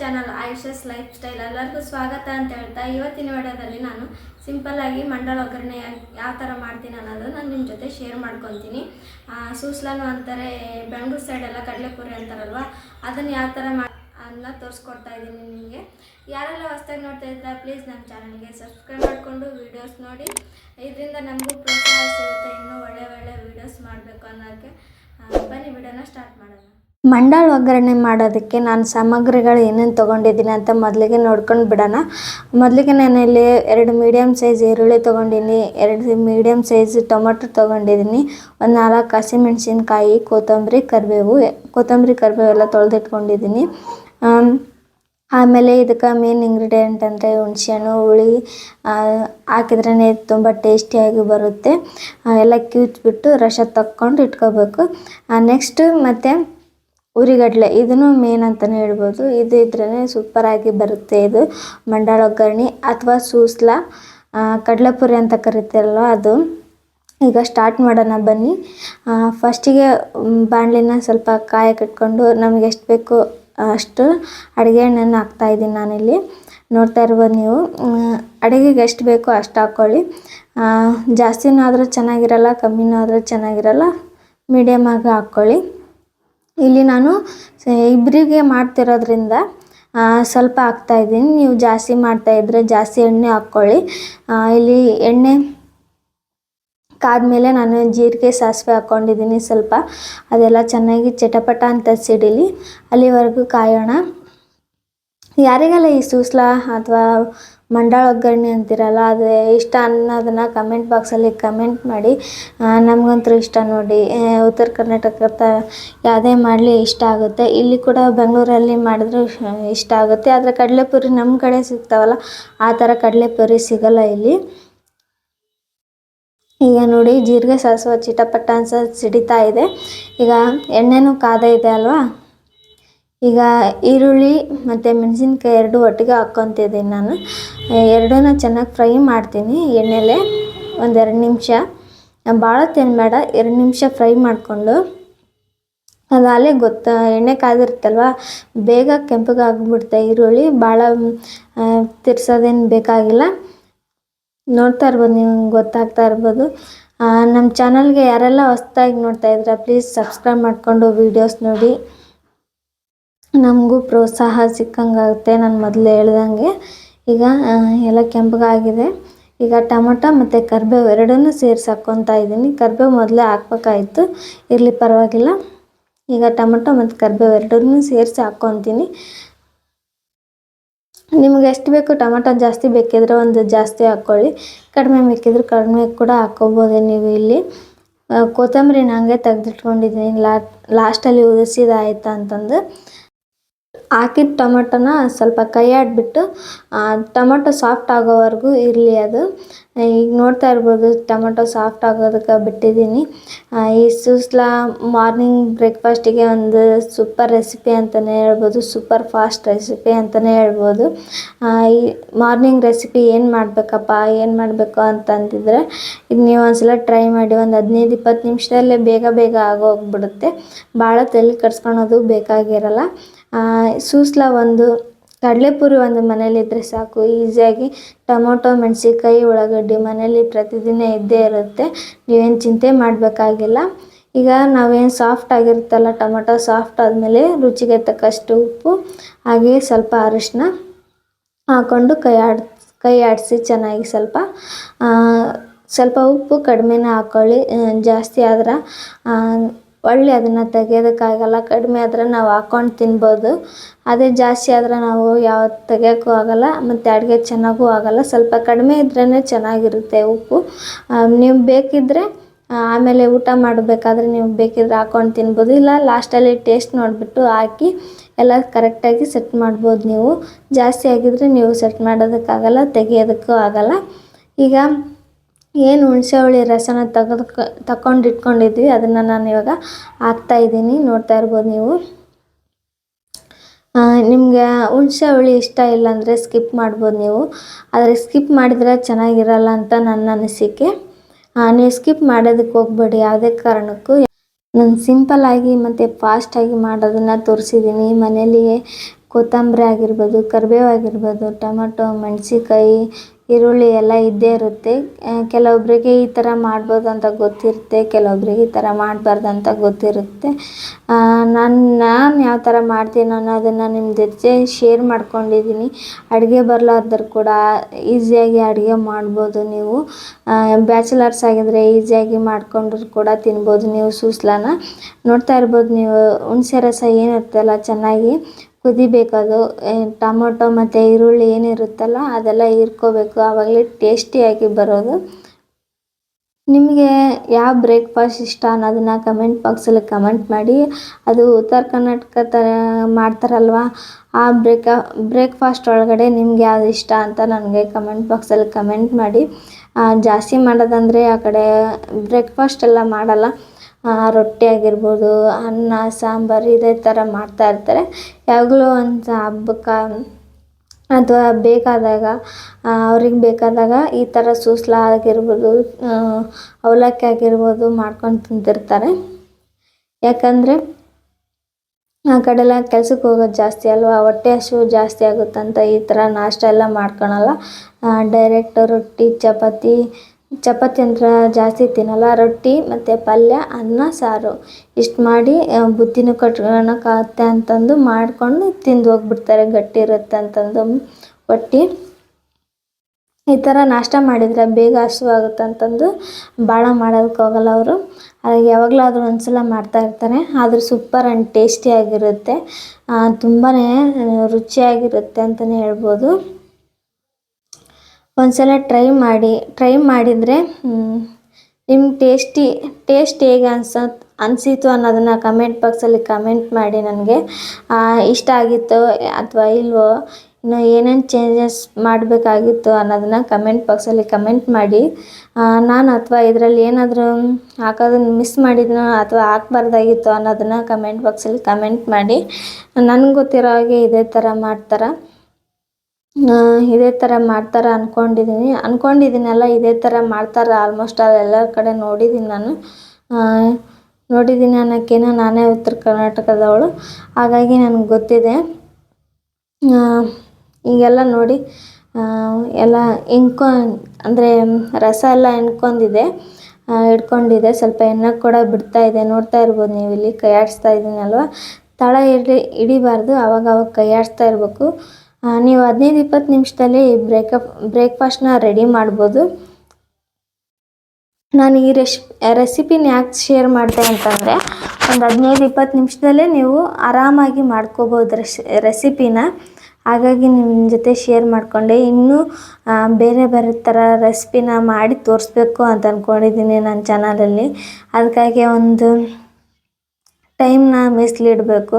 Channel ಆಯುಷಸ್ life style ಎಲ್ಲರಿಗೂ ಸ್ವಾಗತ ಅಂತ ಹೇಳ್ತಾ ಇವತ್ತಿನ ವಿಡಿಯೋದಲ್ಲಿ ನಾನು ಸಿಂಪಲ್ ಆಗಿ ಮಂಡಳ ಒಗ್ಗರಣೆ ಯಾವ ಥರ ಮಾಡ್ತೀನಿ ಅನ್ನೋದು ನಾನು ನಿಮ್ಮ ಜೊತೆ ಶೇರ್ ಮಾಡ್ಕೊತೀನಿ. ಸೂಸ್ಲಾನು ಅಂತಾರೆ, ಬೆಂಗಳೂರು ಸೈಡೆಲ್ಲ ಕಡಲೆಪುರಿ ಅಂತಾರಲ್ವ, ಅದನ್ನು ಯಾವ ಥರ ಮಾಡಿ, ಅನ್ನ ತೋರಿಸ್ಕೊಡ್ತಾ ಇದ್ದೀನಿ ನಿಮಗೆ. ಯಾರೆಲ್ಲ ಹೊಸ್ದಾಗಿ ನೋಡ್ತಾ ಇದ್ದಾರೆ ಪ್ಲೀಸ್ ನಮ್ಮ ಚಾನಲ್ಗೆ ಸಬ್ಸ್ಕ್ರೈಬ್ ಮಾಡಿಕೊಂಡು ವೀಡಿಯೋಸ್ ನೋಡಿ. ಇದರಿಂದ ನಮಗೂ ಪ್ರೋತ್ಸಾಹ ಸಿಗುತ್ತೆ, ಇನ್ನೂ ಒಳ್ಳೆ ಒಳ್ಳೆ ವೀಡಿಯೋಸ್ ಮಾಡಬೇಕು ಅನ್ನೋಕ್ಕೆ ಬನ್ನಿ, ವಿಡಿಯೋನ ಸ್ಟಾರ್ಟ್ ಮಾಡೋಣ. ಮಂಡಾಳ ಒಗ್ಗರಣೆ ಮಾಡೋದಕ್ಕೆ ನಾನು ಸಾಮಗ್ರಿಗಳು ಏನೇನು ತೊಗೊಂಡಿದ್ದೀನಿ ಅಂತ ಮೊದಲಿಗೆ ನೋಡ್ಕೊಂಡು ಬಿಡೋಣ. ಮೊದಲಿಗೆ ನಾನು ಇಲ್ಲಿ ಎರಡು ಮೀಡಿಯಮ್ ಸೈಜ್ ಈರುಳ್ಳಿ ತೊಗೊಂಡಿನಿ ಎರಡು ಮೀಡಿಯಮ್ ಸೈಜ್ ಟೊಮೊಟೊ ತೊಗೊಂಡಿದ್ದೀನಿ ಒಂದು ನಾಲ್ಕು ಹಸಿಮೆಣಸಿನ್ಕಾಯಿ ಕೊತ್ತಂಬರಿ ಕರಿಬೇವು ಕೊತ್ತಂಬರಿ ಕರಿಬೇವು ಎಲ್ಲ ತೊಳೆದಿಟ್ಕೊಂಡಿದ್ದೀನಿ ಆಮ್, ಆಮೇಲೆ ಇದಕ್ಕೆ ಮೇನ್ ಇಂಗ್ರೀಡಿಯೆಂಟ್ ಅಂದರೆ ಹುಣಸೆಹಣ್ಣು ಹುಳಿ ಹಾಕಿದ್ರೇ ತುಂಬ ಟೇಸ್ಟಿಯಾಗಿ ಬರುತ್ತೆ. ಎಲ್ಲ ಕಿವುಚ್ಬಿಟ್ಟು ರಸ ತಕ್ಕೊಂಡು ಇಟ್ಕೋಬೇಕು. ನೆಕ್ಸ್ಟು ಮತ್ತು ಉರಿಗಡಲೆ, ಇದನ್ನು ಮೇನ್ ಅಂತಲೇ ಹೇಳ್ಬೋದು. ಇದು ಇದ್ರೇ ಸೂಪರಾಗಿ ಬರುತ್ತೆ ಇದು. ಮಂಡಾಳ ಒಗ್ಗರಣೆ ಅಥವಾ ಸೂಸ್ಲ. ಕಡಲೆಪುರಿ ಅಂತ ಕರಿತಾರಲ್ವ ಅದು. ಈಗ ಸ್ಟಾರ್ಟ್ ಮಾಡೋಣ ಬನ್ನಿ. ಫಸ್ಟಿಗೆ ಬಾಣಲಿನ ಸ್ವಲ್ಪ ಕಾಯಿ ಕಟ್ಕೊಂಡು ನಮಗೆ ಎಷ್ಟು ಬೇಕು ಅಷ್ಟು ಅಡುಗೆ ಎಣ್ಣೆನ ಹಾಕ್ತಾಯಿದ್ದೀನಿ ನಾನಿಲ್ಲಿ. ನೋಡ್ತಾ ಇರ್ಬೋದು ನೀವು. ಅಡುಗೆಗೆ ಎಷ್ಟು ಬೇಕೋ ಅಷ್ಟು ಹಾಕ್ಕೊಳ್ಳಿ ಜಾಸ್ತಿನೂ ಆದರೂ ಚೆನ್ನಾಗಿರಲ್ಲ ಕಮ್ಮಿನೂ ಆದರೂ ಚೆನ್ನಾಗಿರಲ್ಲ ಮೀಡಿಯಮ್ ಆಗಿ ಹಾಕ್ಕೊಳ್ಳಿ ಇಲ್ಲಿ ನಾನು ಇಬ್ಬರಿಗೆ ಮಾಡ್ತಿರೋದ್ರಿಂದ ಸ್ವಲ್ಪ ಹಾಕ್ತಾಯಿದ್ದೀನಿ ನೀವು ಜಾಸ್ತಿ ಮಾಡ್ತಾಯಿದ್ರೆ ಜಾಸ್ತಿ ಎಣ್ಣೆ ಹಾಕ್ಕೊಳ್ಳಿ. ಇಲ್ಲಿ ಎಣ್ಣೆ ಕಾದ್ಮೇಲೆ ನಾನು ಜೀರಿಗೆ ಸಾಸಿವೆ ಹಾಕ್ಕೊಂಡಿದ್ದೀನಿ ಸ್ವಲ್ಪ. ಅದೆಲ್ಲ ಚೆನ್ನಾಗಿ ಚಟಪಟ ಅಂತ ಸಿಡಿಲಿ. ಅಲ್ಲಿವರೆಗೂ ಕಾಯೋಣ. ಯಾರಿಗೆಲ್ಲ ಈ ಸೂಸ್ಲಾ ಅಥವಾ ಮಂಡಾಳ ಒಗ್ಗರಣೆ ಅಂತೀರಲ್ಲ, ಅದು ಇಷ್ಟ ಅನ್ನೋದನ್ನು ಕಮೆಂಟ್ ಬಾಕ್ಸಲ್ಲಿ ಕಮೆಂಟ್ ಮಾಡಿ. ನಮಗಂತೂ ಇಷ್ಟ ನೋಡಿ. ಉತ್ತರ ಉತ್ತರ ಕರ್ನಾಟಕದ ಯಾವುದೇ ಮಾಡಲಿ ಇಷ್ಟ ಆಗುತ್ತೆ. ಇಲ್ಲಿ ಕೂಡ ಬೆಂಗಳೂರಲ್ಲಿ ಮಾಡಿದ್ರೆ ಇಷ್ಟ ಆಗುತ್ತೆ. ಆದರೆ ಕಡಲೆಪುರಿ ನಮ್ಮ ಕಡೆ ಸಿಗ್ತಾವಲ್ಲ, ಆ ಥರ ಕಡಲೆಪುರಿ ಸಿಗಲ್ಲ ಇಲ್ಲಿ. ಈಗ ನೋಡಿ, ಜೀರಿಗೆ, ಸಾಸುವ ಚಿಟಪಟ್ಟ ಅನ್ಸ ಸಿಡಿತಾ ಇದೆ. ಈಗ ಎಣ್ಣೆನೂ ಕಾದ ಇದೆ ಅಲ್ವಾ? ಈಗ ಈರುಳ್ಳಿ ಮತ್ತು ಮೆಣಸಿನ್ಕಾಯಿ ಎರಡು ಒಟ್ಟಿಗೆ ಹಾಕ್ಕೊತಿದ್ದೀನಿ ನಾನು. ಎರಡನ್ನೂ ಚೆನ್ನಾಗಿ ಫ್ರೈ ಮಾಡ್ತೀನಿ ಎಣ್ಣೆಲೆ ಒಂದೆರಡು ನಿಮಿಷ. ಭಾಳ ತಿನ್ಬೇಡ ಬೇಡ, ಎರಡು ನಿಮಿಷ ಫ್ರೈ ಮಾಡಿಕೊಂಡು. ಅದು ಗೊತ್ತಾ, ಎಣ್ಣೆ ಕಾದಿರುತ್ತಲ್ವ, ಬೇಗ ಕೆಂಪಗಾಗ್ಬಿಡುತ್ತೆ ಈರುಳ್ಳಿ ಭಾಳ ತಿರ್ಸೋದೇನು ಬೇಕಾಗಿಲ್ಲ. ನೋಡ್ತಾ ಇರ್ಬೋದು, ನಿಮ್ಗೆ ಗೊತ್ತಾಗ್ತಾ ಇರ್ಬೋದು. ನಮ್ಮ ಚಾನಲ್ಗೆ ಯಾರೆಲ್ಲ ಹೊಸ್ದಾಗಿ ನೋಡ್ತಾ ಇದ್ದೀರಾ, ಪ್ಲೀಸ್ ಸಬ್ಸ್ಕ್ರೈಬ್ ಮಾಡಿಕೊಂಡು ವೀಡಿಯೋಸ್ ನೋಡಿ. ನಮಗೂ ಪ್ರೋತ್ಸಾಹ ಸಿಕ್ಕಂಗಾಗುತ್ತೆ ನಾನು ಮೊದಲು ಹೇಳ್ದಂಗೆ. ಈಗ ಎಲ್ಲ ಕೆಂಪಗಾಗಿದೆ. ಈಗ ಟೊಮೊಟೊ ಮತ್ತು ಕರಿಬೇವು ಎರಡನ್ನೂ ಸೇರಿಸಿ ಹಾಕ್ಕೊತಾ ಇದ್ದೀನಿ. ಕರಿಬೇವು ಮೊದಲೇ ಹಾಕ್ಬೇಕಾಯಿತು. ಇರಲಿ ಪರವಾಗಿಲ್ಲ. ಈಗ ಟೊಮೊಟೊ ಮತ್ತು ಕರ್ಬೇವು ಎರಡನ್ನೂ ಸೇರಿಸಿ ಹಾಕ್ಕೊತೀನಿ. ನಿಮ್ಗೆ ಎಷ್ಟು ಬೇಕು ಟೊಮೊಟೊ ಜಾಸ್ತಿ ಬೇಕಿದ್ರೆ ಒಂದು ಜಾಸ್ತಿ ಹಾಕ್ಕೊಳ್ಳಿ. ಕಡಿಮೆ ಬೇಕಿದ್ರೆ ಕಡಿಮೆ ಕೂಡ ಹಾಕ್ಕೋಬೋದು ನೀವು ಇಲ್ಲಿ. ಕೊತ್ತಂಬರಿನ ಹಂಗೆ ತೆಗೆದಿಟ್ಕೊಂಡಿದ್ದೀನಿ. ಲಾ ಲಾಸ್ಟಲ್ಲಿ ಉದಿಸಿದಾಯ್ತು ಅಂತಂದು. ಹಾಕಿದ ಟೊಮೊಟೊನ ಸ್ವಲ್ಪ ಕೈ ಆಡಿಬಿಟ್ಟು ಟೊಮೊಟೊ ಸಾಫ್ಟ್ ಆಗೋವರೆಗೂ ಇರಲಿ ಅದು. ಈಗ ನೋಡ್ತಾ ಇರ್ಬೋದು ಟೊಮೊಟೊ ಸಾಫ್ಟ್ ಆಗೋದಕ್ಕೆ ಬಿಟ್ಟಿದ್ದೀನಿ. ಈ ಸೂಸ್ಲಾ ಮಾರ್ನಿಂಗ್ ಬ್ರೇಕ್ಫಾಸ್ಟಿಗೆ ಒಂದು ಸೂಪರ್ ರೆಸಿಪಿ ಅಂತಲೇ ಹೇಳ್ಬೋದು ಸೂಪರ್ ಫಾಸ್ಟ್ ರೆಸಿಪಿ ಅಂತಲೇ ಹೇಳ್ಬೋದು. ಈ ಮಾರ್ನಿಂಗ್ ರೆಸಿಪಿ ಏನು ಮಾಡಬೇಕಪ್ಪ, ಏನು ಮಾಡಬೇಕು ಅಂತಂದಿದ್ರೆ ಇದು ನೀವು ಒಂದ್ಸಲ ಟ್ರೈ ಮಾಡಿ ಒಂದು ಹದಿನೈದು ಇಪ್ಪತ್ತು ನಿಮಿಷದಲ್ಲೇ ಬೇಗ ಬೇಗ ಆಗೋಗ್ಬಿಡುತ್ತೆ. ಭಾಳ ತಲೆ ಕಟ್ಸ್ಕೊಳೋದು ಬೇಕಾಗಿರಲ್ಲ. ಸೂಸ್ಲ ಒಂದು ಕಡಲೆಪುರಿ ಒಂದು ಮನೇಲಿದ್ದರೆ ಸಾಕು. ಈಸಿಯಾಗಿ ಟೊಮೊಟೊ, ಮೆಣಸಿನ್ಕಾಯಿ, ಉಳ್ಳಾಗಡ್ಡಿ ಮನೇಲಿ ಪ್ರತಿದಿನ ಇದ್ದೇ ಇರುತ್ತೆ. ನೀವೇನು ಚಿಂತೆ ಮಾಡಬೇಕಾಗಿಲ್ಲ. ಈಗ ನಾವೇನು ಸಾಫ್ಟ್ ಆಗಿರುತ್ತಲ್ಲ, ಟೊಮೊಟೊ ಸಾಫ್ಟ್ ಆದಮೇಲೆ ರುಚಿಗೆ ತಕ್ಕಷ್ಟು ಉಪ್ಪು, ಹಾಗೆ ಸ್ವಲ್ಪ ಅರಿಶಿನ ಹಾಕ್ಕೊಂಡು ಕೈ ಆಡ್, ಕೈ ಆಡಿಸಿ ಚೆನ್ನಾಗಿ ಸ್ವಲ್ಪ ಸ್ವಲ್ಪ ಉಪ್ಪು ಕಡಿಮೆನೇ ಹಾಕ್ಕೊಳ್ಳಿ ಜಾಸ್ತಿ ಆದ್ರೆ ಒಳ್ಳೆ ಅದನ್ನು ತೆಗಿಯೋದಕ್ಕಾಗಲ್ಲ, ಕಡಿಮೆ ಆದರೆ ನಾವು ಹಾಕ್ಕೊಂಡು ತಿನ್ಬೋದು. ಅದೇ ಜಾಸ್ತಿ ಆದರೆ ನಾವು ಯಾವ ತೆಗಿಯೋಕ್ಕೂ ಆಗಲ್ಲ, ಮತ್ತು ಅಡುಗೆ ಚೆನ್ನಾಗೂ ಆಗಲ್ಲ. ಸ್ವಲ್ಪ ಕಡಿಮೆ ಇದ್ರೇ ಚೆನ್ನಾಗಿರುತ್ತೆ ಉಪ್ಪು. ನೀವು ಬೇಕಿದ್ದರೆ ಆಮೇಲೆ ಊಟ ಮಾಡಬೇಕಾದ್ರೆ ನೀವು ಬೇಕಿದ್ರೆ ಹಾಕ್ಕೊಂಡು ತಿನ್ಬೋದು. ಇಲ್ಲ, ಲಾಸ್ಟಲ್ಲಿ ಟೇಸ್ಟ್ ನೋಡಿಬಿಟ್ಟು ಹಾಕಿ ಎಲ್ಲ ಕರೆಕ್ಟಾಗಿ ಸೆಟ್ ಮಾಡ್ಬೋದು ನೀವು. ಜಾಸ್ತಿ ಆಗಿದ್ದರೆ ನೀವು ಸೆಟ್ ಮಾಡೋದಕ್ಕಾಗಲ್ಲ, ತೆಗೆಯೋದಕ್ಕೂ ಆಗಲ್ಲ. ಈಗ ಏನು ಹುಣಸೆ ಹುಳಿ ರಸನ ತೆಗೆದು ತಗೊಂಡು ಇಟ್ಕೊಂಡಿದ್ವಿ. ಅದನ್ನು ನಾನು ಇವಾಗ ಹಾಕ್ತಾಯಿದ್ದೀನಿ ನೋಡ್ತಾ ಇರ್ಬೋದು ನೀವು. ನಿಮಗೆ ಹುಣಸೆ ಹುಳಿ ಇಷ್ಟ ಇಲ್ಲ ಅಂದರೆ ಸ್ಕಿಪ್ ಮಾಡ್ಬೋದು ನೀವು. ಆದರೆ ಸ್ಕಿಪ್ ಮಾಡಿದರೆ ಚೆನ್ನಾಗಿರಲ್ಲ ಅಂತ ನನ್ನ ಅನಿಸಿಕೆ. ನೀವು ಸ್ಕಿಪ್ ಮಾಡೋದಕ್ಕೆ ಹೋಗ್ಬೇಡಿ. ಯಾವುದೇ ಕಾರಣಕ್ಕೂ. ನಾನು ಸಿಂಪಲ್ಲಾಗಿ ಮತ್ತು ಫಾಸ್ಟಾಗಿ ಮಾಡೋದನ್ನು ತೋರಿಸಿದ್ದೀನಿ ಮನೇಲಿ ಕೊತ್ತಂಬರಿ ಆಗಿರ್ಬೋದು, ಕರಿಬೇವು ಆಗಿರ್ಬೋದು, ಟೊಮೆಟೊ, ಮೆಣಸಿನ್ಕಾಯಿ ಈರುಳ್ಳಿ ಎಲ್ಲ ಇದ್ದೇ ಇರುತ್ತೆ. ಕೆಲವೊಬ್ಬರಿಗೆ ಈ ಥರ ಮಾಡ್ಬೋದು ಅಂತ ಗೊತ್ತಿರುತ್ತೆ ಕೆಲವೊಬ್ಬರಿಗೆ ಈ ಥರ ಮಾಡಬಾರ್ದು ಅಂತ ಗೊತ್ತಿರುತ್ತೆ. ನಾನು ನಾನು ಯಾವ ಥರ ಮಾಡ್ತೀನಿ ಅನ್ನೋದನ್ನು ನಿಮ್ಮ ಜೊತೆ ಶೇರ್ ಮಾಡ್ಕೊಂಡಿದ್ದೀನಿ. ಅಡುಗೆ ಬರಲಾರ್ದ್ರು ಕೂಡ ಈಸಿಯಾಗಿ ಅಡುಗೆ ಮಾಡ್ಬೋದು ನೀವು. ಬ್ಯಾಚುಲರ್ಸ್ ಆಗಿದ್ದರೆ ಈಸಿಯಾಗಿ ಮಾಡಿಕೊಂಡ್ರು ಕೂಡ ತಿನ್ಬೋದು ನೀವು ಸೂಸ್ಲಾನ. ನೋಡ್ತಾ ಇರ್ಬೋದು ನೀವು, ಹುಣಸೆ ರಸ ಏನಿರ್ತಲ್ಲ ಚೆನ್ನಾಗಿ. ಕುದಿಬೇಕದು ಟೊಮೊಟೊ ಮತ್ತು ಈರುಳ್ಳಿ ಏನಿರುತ್ತಲ್ಲ ಅದೆಲ್ಲ ಹೀರ್ಕೋಬೇಕು. ಆವಾಗಲೇ ಟೇಸ್ಟಿಯಾಗಿ ಬರೋದು. ನಿಮಗೆ ಯಾವ ಬ್ರೇಕ್ಫಾಸ್ಟ್ ಇಷ್ಟ ಅನ್ನೋದನ್ನು ಕಮೆಂಟ್ ಬಾಕ್ಸಲ್ಲಿ ಕಮೆಂಟ್ ಮಾಡಿ. ಅದು ಉತ್ತರ ಕರ್ನಾಟಕ ಥರ ಮಾಡ್ತಾರಲ್ವ, ಆ ಬ್ರೇಕ ಬ್ರೇಕ್ಫಾಸ್ಟ್ ಒಳಗಡೆ ನಿಮ್ಗೆ ಯಾವ್ದು ಇಷ್ಟ ಅಂತ ನನಗೆ ಕಮೆಂಟ್ ಬಾಕ್ಸಲ್ಲಿ ಕಮೆಂಟ್ ಮಾಡಿ. ಜಾಸ್ತಿ ಮಾಡೋದಂದರೆ ಆ ಕಡೆ ಬ್ರೇಕ್ಫಾಸ್ಟ್ ಎಲ್ಲ ಮಾಡಲ್ಲ. ರೊಟ್ಟಿ ಆಗಿರ್ಬೋದು, ಅನ್ನ, ಸಾಂಬಾರು ಇದೇ ಥರ ಮಾಡ್ತಾ ಇರ್ತಾರೆ. ಯಾವಾಗಲೂ ಒಂದು ಹಬ್ಬಕ್ಕೆ ಅಥವಾ ಬೇಕಾದಾಗ ಅವ್ರಿಗೆ ಬೇಕಾದಾಗ ಈ ಥರ ಸೂಸ್ಲ ಆಗಿರ್ಬೋದು ಅವಲಕ್ಕಿ ಆಗಿರ್ಬೋದು ಮಾಡ್ಕೊಂಡು ತಿಂತಿರ್ತಾರೆ ಯಾಕಂದರೆ ಆ ಕಡೆ ಎಲ್ಲ ಕೆಲ್ಸಕ್ಕೆ ಹೋಗೋದು ಜಾಸ್ತಿ ಅಲ್ವಾ? ಹೊಟ್ಟೆ ಹಸಿವು ಜಾಸ್ತಿ ಆಗುತ್ತಂತ ಈ ಥರ ನಾಷ್ಟ ಎಲ್ಲ ಮಾಡ್ಕೊಳಲ್ಲ. ಡೈರೆಕ್ಟ್ ರೊಟ್ಟಿ, ಚಪಾತಿ ಚಪಾತಿ ಅಂದ್ರೆ ಜಾಸ್ತಿ ತಿನ್ನಲ್ಲ, ರೊಟ್ಟಿ ಮತ್ತು ಪಲ್ಯ, ಅನ್ನ, ಸಾರು. ಇಷ್ಟು ಮಾಡಿ ಬುದ್ಧಿನೂ ಕಟ್ಕೊಳಕ್ಕಾಗತ್ತೆ ಅಂತಂದು ಮಾಡಿಕೊಂಡು ತಿಂದು ಹೋಗ್ಬಿಡ್ತಾರೆ, ಗಟ್ಟಿ ಇರುತ್ತೆ ಅಂತಂದು. ಹೊಟ್ಟೆ ಈ ಥರ ನಾಷ್ಟ ಮಾಡಿದರೆ ಬೇಗ ಹಸಿವಾಗುತ್ತೆ ಅಂತಂದು ಭಾಳ ಮಾಡೋದಕ್ಕೆ ಹೋಗಲ್ಲ ಅವರು. ಹಾಗಾಗಿ ಯಾವಾಗಲಾದ್ರೂ ಒಂದು ಸಲ ಮಾಡ್ತಾ ಇರ್ತಾರೆ. ಆದ್ರೆ ಸೂಪರ್ ಆ್ಯಂಡ್ ಟೇಸ್ಟಿಯಾಗಿರುತ್ತೆ ತುಂಬಾ ರುಚಿಯಾಗಿರುತ್ತೆ ಅಂತಲೇ ಹೇಳ್ಬೋದು. ಒಂದ್ಸಲ ಟ್ರೈ ಮಾಡಿ ಟ್ರೈ ಮಾಡಿದರೆ ನಿಮ್ಮ ಟೇಸ್ಟಿ ಟೇಸ್ಟ್ ಹೇಗೆ ಅನ್ಸತ್, ಅನಿಸಿತು ಅನ್ನೋದನ್ನು ಕಮೆಂಟ್ ಬಾಕ್ಸಲ್ಲಿ ಕಮೆಂಟ್ ಮಾಡಿ ನನಗೆ. ಇಷ್ಟ ಆಗಿತ್ತು ಅಥವಾ ಇಲ್ವೋ, ಇನ್ನು ಏನೇನು ಚೇಂಜಸ್ ಮಾಡಬೇಕಾಗಿತ್ತು ಅನ್ನೋದನ್ನು ಕಮೆಂಟ್ ಬಾಕ್ಸಲ್ಲಿ ಕಮೆಂಟ್ ಮಾಡಿ. ನಾನು ಅಥವಾ ಇದರಲ್ಲಿ ಏನಾದರೂ ಹಾಕೋದನ್ನು ಮಿಸ್ ಮಾಡಿದ್ನೋ ಅಥವಾ ಹಾಕ್ಬಾರ್ದಾಗಿತ್ತು ಅನ್ನೋದನ್ನು ಕಮೆಂಟ್ ಬಾಕ್ಸಲ್ಲಿ ಕಮೆಂಟ್ ಮಾಡಿ. ನನಗೆ ಗೊತ್ತಿರೋ ಹಾಗೆ ಇದೇ ಥರ ಮಾಡ್ತಾರೆ. ಇದೇ ಥರ ಮಾಡ್ತಾರೆ ಅಂದ್ಕೊಂಡಿದ್ದೀನಿ ಅಂದ್ಕೊಂಡಿದ್ದೀನಲ್ಲ ಇದೇ ಥರ ಮಾಡ್ತಾರೆ ಆಲ್ಮೋಸ್ಟ್ ಎಲ್ಲ ಕಡೆ ನೋಡಿದ್ದೀನಿ ನಾನು. ನೋಡಿದ್ದೀನಿ ಅನ್ನೋಕ್ಕಿಂತ ನಾನೇ ಉತ್ತರ ಕರ್ನಾಟಕದವಳು. ಹಾಗಾಗಿ ನನಗೆ ಗೊತ್ತಿದೆ. ಈಗೆಲ್ಲ ನೋಡಿ ಎಲ್ಲ ಇಂಕೊ, ಅಂದರೆ ರಸ ಎಲ್ಲ ಎಣ್ಕೊಂಡಿದೆ. ಇಟ್ಕೊಂಡಿದೆ ಸ್ವಲ್ಪ ಎಣ್ಣೆ ಕೂಡ ಬಿಡ್ತಾ ಇದೆ. ನೋಡ್ತಾ ಇರ್ಬೋದು ನೀವು ಇಲ್ಲಿ ಕೈ ಆಡಿಸ್ತಾ ಇದ್ದೀನಲ್ವ ತಳ ಇಡಿ ಇಡಿಬಾರ್ದು. ಅವಾಗ ಅವಾಗ ಕೈ ಆಡಿಸ್ತಾ ಇರಬೇಕು. ನೀವು ಹದಿನೈದು ಇಪ್ಪತ್ತು ನಿಮಿಷದಲ್ಲಿ ಬ್ರೇಕಪ್ ಬ್ರೇಕ್ಫಾಸ್ಟ್ನ ರೆಡಿ ಮಾಡ್ಬೋದು. ನಾನು ಈ ರೆಶ್ ರೆಸಿಪಿನ ಯಾಕೆ ಶೇರ್ ಮಾಡಿದೆ ಅಂತಂದರೆ, ಒಂದು ಹದಿನೈದು ಇಪ್ಪತ್ತು ನಿಮಿಷದಲ್ಲೇ ನೀವು ಆರಾಮಾಗಿ ಮಾಡ್ಕೋಬೋದು ರೆಸ್ ರೆಸಿಪಿನ ಹಾಗಾಗಿ ನಿಮ್ಮ ಜೊತೆ ಶೇರ್ ಮಾಡಿಕೊಂಡೆ. ಇನ್ನೂ ಬೇರೆ ಬೇರೆ ಥರ ರೆಸಿಪಿನ ಮಾಡಿ ತೋರಿಸ್ಬೇಕು ಅಂತ ಅಂದ್ಕೊಂಡಿದ್ದೀನಿ ನನ್ನ ಚಾನಲಲ್ಲಿ ಅದಕ್ಕಾಗಿ ಒಂದು ಟೈಮ್ನ ಮೀಸಲಿಡ್ಬೇಕು.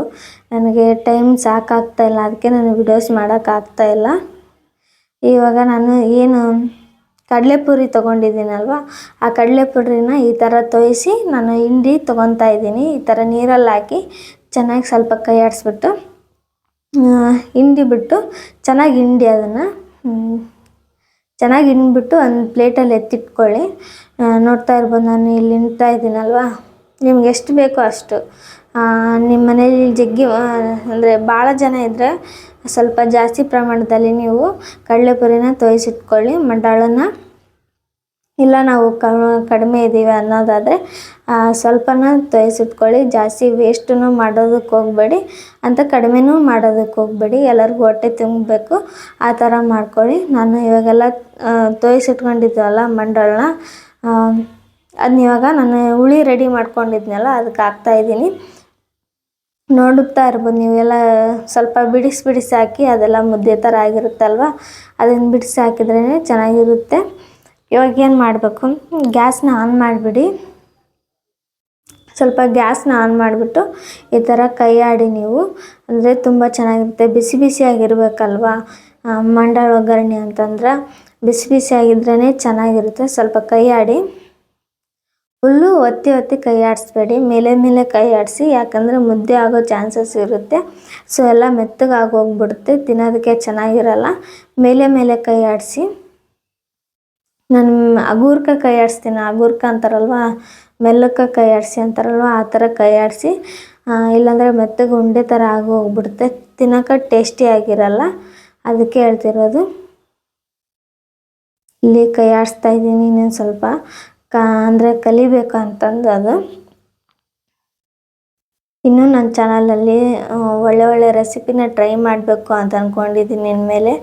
ನನಗೆ ಟೈಮ್ ಸಾಕಾಗ್ತಾ ಇಲ್ಲ. ಅದಕ್ಕೆ ನಾನು ವಿಡಿಯೋಸ್ ಮಾಡೋಕ್ಕಾಗ್ತಾ ಇಲ್ಲ. ಇವಾಗ ನಾನು ಏನು ಕಡಲೆಪುರಿ ತೊಗೊಂಡಿದ್ದೀನಲ್ವ? ಆ ಕಡಲೆಪುರಿನ ಈ ಥರ ತೋಯಿಸಿ ನಾನು ಹಿಂಡಿ ತೊಗೊತಾ ಇದ್ದೀನಿ. ಈ ಥರ ನೀರಲ್ಲಿ ಹಾಕಿ ಚೆನ್ನಾಗಿ ಸ್ವಲ್ಪ ಕೈ ಆಡಿಸ್ಬಿಟ್ಟು ಹಿಂಡಿ ಬಿಟ್ಟು ಚೆನ್ನಾಗಿ ಹಿಂಡಿ ಅದನ್ನು ಚೆನ್ನಾಗಿ ಹಿಂಡ್ಬಿಟ್ಟು ಒಂದು ಪ್ಲೇಟಲ್ಲಿ ಎತ್ತಿಟ್ಕೊಳ್ಳಿ. ನೋಡ್ತಾ ಇರ್ಬೋದು. ನಾನು ಇಲ್ಲಿ ಹಿಂಡ್ತಾ ಇದ್ದೀನಲ್ವಾ? ನಿಮ್ಗೆ ಎಷ್ಟು ಬೇಕೋ ಅಷ್ಟು. ನಿಮ್ಮ ಮನೇಲಿ ಜಗ್ಗಿ ಅಂದರೆ ಭಾಳ ಜನ ಇದ್ದರೆ ಸ್ವಲ್ಪ ಜಾಸ್ತಿ ಪ್ರಮಾಣದಲ್ಲಿ ನೀವು ಕಡಲೆಪುರಿನ ತೋಯಿಸಿಟ್ಕೊಳ್ಳಿ, ಮಂಡಾಳನ್ನು. ಇಲ್ಲ ನಾವು ಕಡಿಮೆ ಇದ್ದೀವಿ ಅನ್ನೋದಾದರೆ ಸ್ವಲ್ಪನ ತೋಯಿಸಿಟ್ಕೊಳ್ಳಿ, ಜಾಸ್ತಿ ವೇಸ್ಟನ್ನು ಮಾಡೋದಕ್ಕೆ ಹೋಗಬೇಡಿ. ಅಂತ ಕಡಿಮೆನೂ ಮಾಡೋದಕ್ಕೆ ಹೋಗಬೇಡಿ. ಎಲ್ಲರಿಗೂ ಹೊಟ್ಟೆ ತುಂಬಬೇಕು. ಆ ಥರ ಮಾಡ್ಕೊಳ್ಳಿ. ನಾನು ಇವಾಗೆಲ್ಲ ತೋಯಿಸಿಟ್ಕೊಂಡಿದ್ದೆವಲ್ಲ ಮಂಡಳನ್ನ ಅದನ್ನ ಇವಾಗ ನಾನು ಹುಳಿ ರೆಡಿ ಮಾಡ್ಕೊಂಡಿದ್ನಲ್ಲ ಅದಕ್ಕೆ ಹಾಕ್ತಾಯಿದ್ದೀನಿ ನೋಡುತ್ತಾ ಇರ್ಬೋದು, ನೀವೆಲ್ಲ ಸ್ವಲ್ಪ ಬಿಡಿಸಿ ಬಿಡಿಸಿ ಹಾಕಿ ಅದೆಲ್ಲ ಮುದ್ದೆ ಥರ ಆಗಿರುತ್ತಲ್ವ, ಅದನ್ನು ಬಿಡಿಸಿ ಹಾಕಿದ್ರೇ ಚೆನ್ನಾಗಿರುತ್ತೆ. ಇವಾಗ ಏನು ಮಾಡಬೇಕು? ಗ್ಯಾಸ್ನ ಆನ್ ಮಾಡಿಬಿಡಿ. ಸ್ವಲ್ಪ ಗ್ಯಾಸ್ನ ಆನ್ ಮಾಡಿಬಿಟ್ಟು ಈ ಥರ ಕೈ ಆಡಿ ನೀವು, ಅಂದರೆ ತುಂಬ ಚೆನ್ನಾಗಿರುತ್ತೆ. ಬಿಸಿ ಬಿಸಿಯಾಗಿರ್ಬೇಕಲ್ವ? ಮಂಡಳ ಒಗ್ಗರಣೆ ಅಂತಂದ್ರೆ ಬಿಸಿ ಬಿಸಿಯಾಗಿದ್ರೇ ಚೆನ್ನಾಗಿರುತ್ತೆ. ಸ್ವಲ್ಪ ಕೈ ಆಡಿ ಫುಲ್ಲು ಒತ್ತಿ ಒತ್ತಿ ಕೈ ಆಡಿಸ್ಬೇಡಿ. ಮೇಲೆ ಮೇಲೆ ಕೈ ಆಡಿಸಿ, ಯಾಕಂದರೆ ಮುದ್ದೆ ಆಗೋ ಚಾನ್ಸಸ್ ಇರುತ್ತೆ. ಸೊ ಎಲ್ಲ ಮೆತ್ತಗೆ ಆಗೋಗ್ಬಿಡುತ್ತೆ. ತಿನ್ನೋದಕ್ಕೆ ಚೆನ್ನಾಗಿರಲ್ಲ. ಮೇಲೆ ಮೇಲೆ ಕೈ ಆಡಿಸಿ. ನಾನು ಅಗೂರ್ಕ ಕೈ ಆಡಿಸ್ತೀನಿ. ಅಗೂರ್ಕ ಅಂತಾರಲ್ವ? ಮೆಲ್ಲಕ್ಕೆ ಕೈ ಆಡಿಸಿ ಅಂತಾರಲ್ವ? ಆ ಥರ ಕೈ ಆಡಿಸಿ. ಇಲ್ಲಾಂದರೆ ಮೆತ್ತಗೆ ಉಂಡೆ ಥರ ಆಗಿ ಹೋಗ್ಬಿಡುತ್ತೆ ತಿನ್ನೋಕೆ ಟೇಸ್ಟಿ ಆಗಿರಲ್ಲ. ಅದಕ್ಕೆ ಹೇಳ್ತಿರೋದು. ಇಲ್ಲಿ ಕೈ ಆಡಿಸ್ತಾ ಇದ್ದೀನಿ ಇನ್ನೊಂದು ಸ್ವಲ್ಪ. ಕ, ಅಂದರೆ ಕಲಿಬೇಕು ಅಂತಂದು ಅದು. ಇನ್ನು ನನ್ನ ಚಾನಲಲ್ಲಿ ಒಳ್ಳೆ ಒಳ್ಳೆ ರೆಸಿಪಿನ ಟ್ರೈ ಮಾಡಬೇಕು ಅಂತ ಅಂದ್ಕೊಂಡಿದ್ದೀನಿ ಇನ್ಮೇಲೆ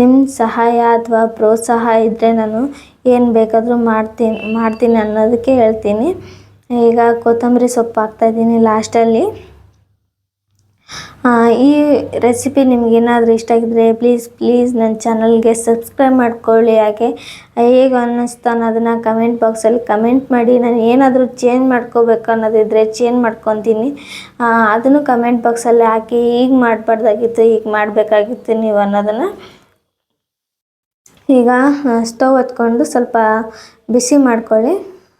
ನಿಮ್ಮ ಸಹಾಯ ಅಥವಾ ಪ್ರೋತ್ಸಾಹ ಇದ್ದರೆ ನಾನು ಏನು ಬೇಕಾದರೂ ಮಾಡ್ತೀನಿ ಮಾಡ್ತೀನಿ ಅನ್ನೋದಕ್ಕೆ ಹೇಳ್ತೀನಿ. ಈಗ ಕೊತ್ತಂಬರಿ ಸೊಪ್ಪು ಹಾಕ್ತಾಯಿದ್ದೀನಿ ಲಾಸ್ಟಲ್ಲಿ. ಈ ರೆಸಿಪಿ ನಿಮಗೇನಾದರೂ ಇಷ್ಟ ಆಗಿದ್ರೆ ಪ್ಲೀಸ್ ಪ್ಲೀಸ್ ನನ್ನ ಚಾನಲ್ಗೆ ಸಬ್ಸ್ಕ್ರೈಬ್ ಮಾಡ್ಕೊಳ್ಳಿ. ಹಾಗೆ, ಹೇಗೆ ಅನ್ನಿಸ್ತು ಅನ್ನೋದನ್ನು ಕಮೆಂಟ್ ಬಾಕ್ಸಲ್ಲಿ ಕಮೆಂಟ್ ಮಾಡಿ. ನಾನು ಏನಾದರೂ ಚೇಂಜ್ ಮಾಡ್ಕೋಬೇಕು ಅನ್ನೋದಿದ್ರೆ ಚೇಂಜ್ ಮಾಡ್ಕೊತೀನಿ. ಅದನ್ನು ಕಮೆಂಟ್ ಬಾಕ್ಸಲ್ಲಿ ಹಾಕಿ. ಈಗ ಮಾಡಬಾರ್ದಾಗಿತ್ತು ಈಗ ಮಾಡಬೇಕಾಗಿತ್ತು ನೀವು ಅನ್ನೋದನ್ನು. ಈಗ ಸ್ಟವ್ ಹತ್ಕೊಂಡು ಸ್ವಲ್ಪ ಬಿಸಿ ಮಾಡ್ಕೊಳ್ಳಿ.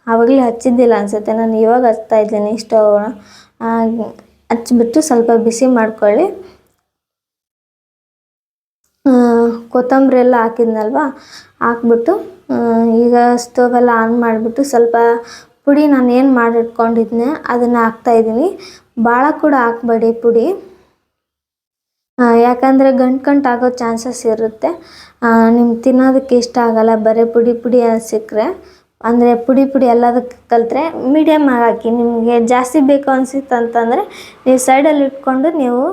ಆವಾಗಲೇ ಹಚ್ಚಿದ್ದಿಲ್ಲ ಅನಿಸುತ್ತೆ. ನಾನು ಇವಾಗ ಹಚ್ತಾ ಇದ್ದೀನಿ ಸ್ಟವ್ನ ಹಚ್ಬಿಟ್ಟು ಸ್ವಲ್ಪ ಬಿಸಿ ಮಾಡ್ಕೊಳ್ಳಿ. ಕೊತ್ತಂಬರಿ ಎಲ್ಲ ಹಾಕಿದ್ನಲ್ವ? ಹಾಕ್ಬಿಟ್ಟು ಈಗ ಸ್ಟವೆಲ್ಲ ಆನ್ ಮಾಡಿಬಿಟ್ಟು ಸ್ವಲ್ಪ ಪುಡಿ ನಾನು ಏನು ಮಾಡಿಟ್ಕೊಂಡಿದ್ನೆ ಅದನ್ನು ಹಾಕ್ತಾಯಿದ್ದೀನಿ ಭಾಳ ಕೂಡ ಹಾಕ್ಬೇಡಿ ಪುಡಿ. ಯಾಕಂದರೆ ಗಂಟು ಗಂಟು ಆಗೋ ಚಾನ್ಸಸ್ ಇರುತ್ತೆ. ನಿಮ್ಗೆ ತಿನ್ನೋದಕ್ಕೆ ಇಷ್ಟ ಆಗಲ್ಲ, ಬರೀ ಪುಡಿ ಪುಡಿ ಸಿಕ್ಕರೆ ಅಂದರೆ ಪುಡಿ ಪುಡಿ ಎಲ್ಲದಕ್ಕೆ ಕಲಿತ್ರೆ ಮೀಡಿಯಮ್ ಹಾಕಿ ನಿಮಗೆ ಜಾಸ್ತಿ ಬೇಕು ಅನಿಸಿತ್ತು ಅಂತಂದರೆ ನೀವು ಸೈಡಲ್ಲಿ ಇಟ್ಕೊಂಡು ನೀವು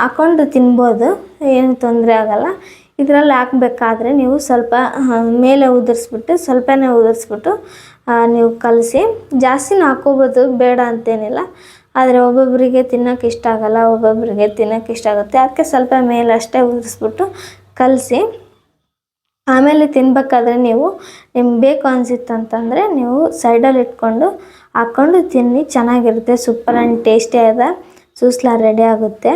ಹಾಕ್ಕೊಂಡು ತಿನ್ಬೋದು, ಏನು ತೊಂದರೆ ಆಗೋಲ್ಲ. ಇದರಲ್ಲಿ ಹಾಕ್ಬೇಕಾದ್ರೆ ನೀವು ಸ್ವಲ್ಪ ಮೇಲೆ ಉದುರಿಸ್ಬಿಟ್ಟು, ಸ್ವಲ್ಪನೇ ಉದುರಿಸ್ಬಿಟ್ಟು ನೀವು ಕಲಸಿ, ಜಾಸ್ತಿನೂ ಹಾಕ್ಕೋಬೋದು ಬೇಡ ಅಂತೇನಿಲ್ಲ. ಆದರೆ ಒಬ್ಬೊಬ್ಬರಿಗೆ ತಿನ್ನೋಕೆ ಇಷ್ಟ ಆಗಲ್ಲ ಒಬ್ಬೊಬ್ಬರಿಗೆ ತಿನ್ನೋಕೆ ಇಷ್ಟ ಆಗುತ್ತೆ. ಅದಕ್ಕೆ ಸ್ವಲ್ಪ ಮೇಲೆ ಅಷ್ಟೇ ಉದುರಿಸ್ಬಿಟ್ಟು ಕಲಸಿ ಆಮೇಲೆ ತಿನ್ಬೇಕಾದ್ರೆ ನೀವು ನಿಮ್ಗೆ ಬೇಕು ಅನಿಸಿತ್ತು ಅಂತಂದರೆ ನೀವು ಸೈಡಲ್ಲಿ ಇಟ್ಕೊಂಡು ಹಾಕ್ಕೊಂಡು ತಿನ್ನಿ, ಚೆನ್ನಾಗಿರುತ್ತೆ ಸೂಪರ್ ಆ್ಯಂಡ್ ಟೇಸ್ಟಿ ಆದ ಸೂಸ್ಲ ರೆಡಿ ಆಗುತ್ತೆ.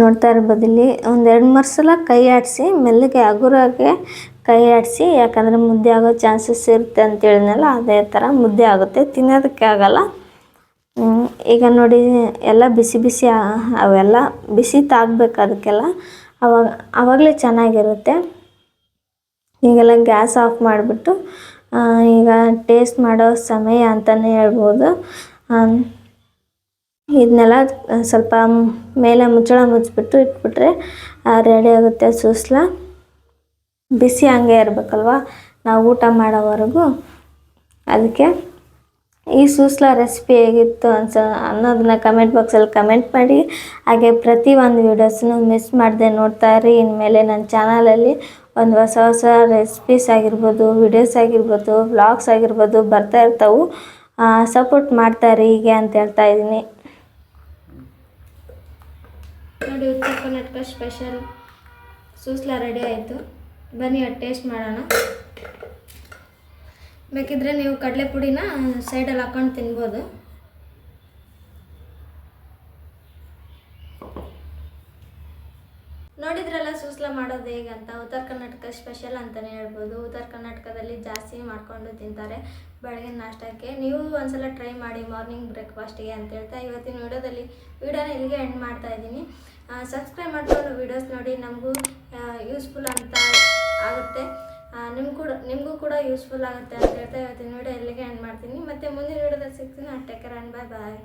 ನೋಡ್ತಾ ಇರ್ಬೋದು ಇಲ್ಲಿ ಎರಡು ಮೂರು ಸಲ ಕೈ ಆಡಿಸಿ, ಮೆಲ್ಲಿಗೆ ಹಗುರಾಗೆ ಕೈ ಆಡಿಸಿ, ಯಾಕಂದರೆ ಮುದ್ದೆ ಆಗೋ ಚಾನ್ಸಸ್ ಇರುತ್ತೆ ಅಂತ ಹೇಳಿದ್ನಲ್ಲ, ಅದೇ ಥರ ಮುದ್ದೆ ಆಗುತ್ತೆ, ತಿನ್ನೋದಕ್ಕೆ ಆಗಲ್ಲ. ಈಗ ನೋಡಿ, ಎಲ್ಲ ಬಿಸಿ ಬಿಸಿ, ಅವೆಲ್ಲ ಬಿಸಿ ತಾಗಬೇಕು ಅದಕ್ಕೆಲ್ಲ. ಅವಾಗ ಆವಾಗಲೇ ಚೆನ್ನಾಗಿರುತ್ತೆ. ಈಗೆಲ್ಲ ಗ್ಯಾಸ್ ಆಫ್ ಮಾಡಿಬಿಟ್ಟು ಈಗ ಟೇಸ್ಟ್ ಮಾಡೋ ಸಮಯ ಅಂತಲೇ ಹೇಳ್ಬೋದು. ಇದನ್ನೆಲ್ಲ ಸ್ವಲ್ಪ ಮೇಲೆ ಮುಚ್ಚಳ ಮುಚ್ಚಿಬಿಟ್ಟು ಇಟ್ಬಿಟ್ರೆ ರೆಡಿ ಆಗುತ್ತೆ ಸೂಸ್ಲ. ಬಿಸಿ ಹಂಗೆ ಇರಬೇಕಲ್ವ? ನಾವು ಊಟ ಮಾಡೋವರೆಗೂ. ಅದಕ್ಕೆ ಈ ಸೂಸ್ಲಾ ರೆಸಿಪಿ ಹೇಗಿತ್ತು ಅನ್ಸ ಅನ್ನೋದನ್ನ ಕಮೆಂಟ್ ಬಾಕ್ಸಲ್ಲಿ ಕಮೆಂಟ್ ಮಾಡಿ. ಹಾಗೆ ಪ್ರತಿ ಒಂದು ವೀಡಿಯೋಸ್ನು ಮಿಸ್ ಮಾಡದೆ ನೋಡ್ತಾ ಇರಿ. ಇನ್ಮೇಲೆ ನನ್ನ ಚಾನಲಲ್ಲಿ ಒಂದು ಹೊಸ ಹೊಸ ರೆಸಿಪೀಸ್ ಆಗಿರ್ಬೋದು ವಿಡಿಯೋಸ್ ಆಗಿರ್ಬೋದು ವ್ಲಾಗ್ಸ್ ಆಗಿರ್ಬೋದು ಬರ್ತಾ ಇರ್ತಾವು. ಸಪೋರ್ಟ್ ಮಾಡ್ತಾ ಇರಿ ಹೀಗೆ ಅಂತ ಹೇಳ್ತಾ ಇದ್ದೀನಿ. ನೋಡಿ, ಉತ್ತರ ಸ್ಪೆಷಲ್ ಸೂಸ್ಲಾ ರೆಡಿ ಆಯಿತು. ಬನ್ನಿ ಟೇಸ್ಟ್ ಮಾಡೋಣ. ಬೇಕಿದ್ರೆ ನೀವು ಕಡಲೆ ಪುಡಿನ ಸೈಡಲ್ಲಿ ಹಾಕೊಂಡು ತಿನ್ಬೋದು. ನೋಡಿದ್ರಲ್ಲ ಸೂಸ್ಲ ಮಾಡೋದು ಹೇಗೆ ಅಂತ? ಉತ್ತರ ಕರ್ನಾಟಕ ಸ್ಪೆಷಲ್ ಅಂತಲೇ ಹೇಳ್ಬೋದು. ಉತ್ತರ ಕರ್ನಾಟಕದಲ್ಲಿ ಜಾಸ್ತಿ ಮಾಡಿಕೊಂಡು ತಿಂತಾರೆ. ಬೆಳಗಿನ ನಾಷ್ಟಕ್ಕೆ. ನೀವು ಒಂದ್ಸಲ ಟ್ರೈ ಮಾಡಿ ಮಾರ್ನಿಂಗ್ ಬ್ರೇಕ್ಫಾಸ್ಟಿಗೆ ಅಂತ ಹೇಳ್ತಾ ಇವತ್ತಿನ ವಿಡಿಯೋದಲ್ಲಿ ವಿಡಿಯೋನ ಇಲ್ಲಿಗೆ ಎಂಡ್ ಮಾಡ್ತಾ ಇದ್ದೀನಿ. ಸಬ್ಸ್ಕ್ರೈಬ್ ಮಾಡ್ಕೊಂಡು ವಿಡಿಯೋಸ್ ನೋಡಿ. ನಮಗೂ ಯೂಸ್ಫುಲ್ ಅಂತ ಆಗುತ್ತೆ. ನಿಮ್ಗೆ ಕೂಡ, ನಿಮಗೂ ಕೂಡ ಯೂಸ್ಫುಲ್ ಆಗುತ್ತೆ ಅಂತ ಹೇಳ್ತಾ ಇವತ್ತಿನ ವಿಡಿಯೋ ಇಲ್ಲಿಗೆ ಎಂಡ್ ಮಾಡ್ತೀನಿ. ಮತ್ತೆ ಮುಂದಿನ ವಿಡಿಯೋದಲ್ಲಿ ಸಿಗ್ತೀನಿ. Care and bye bye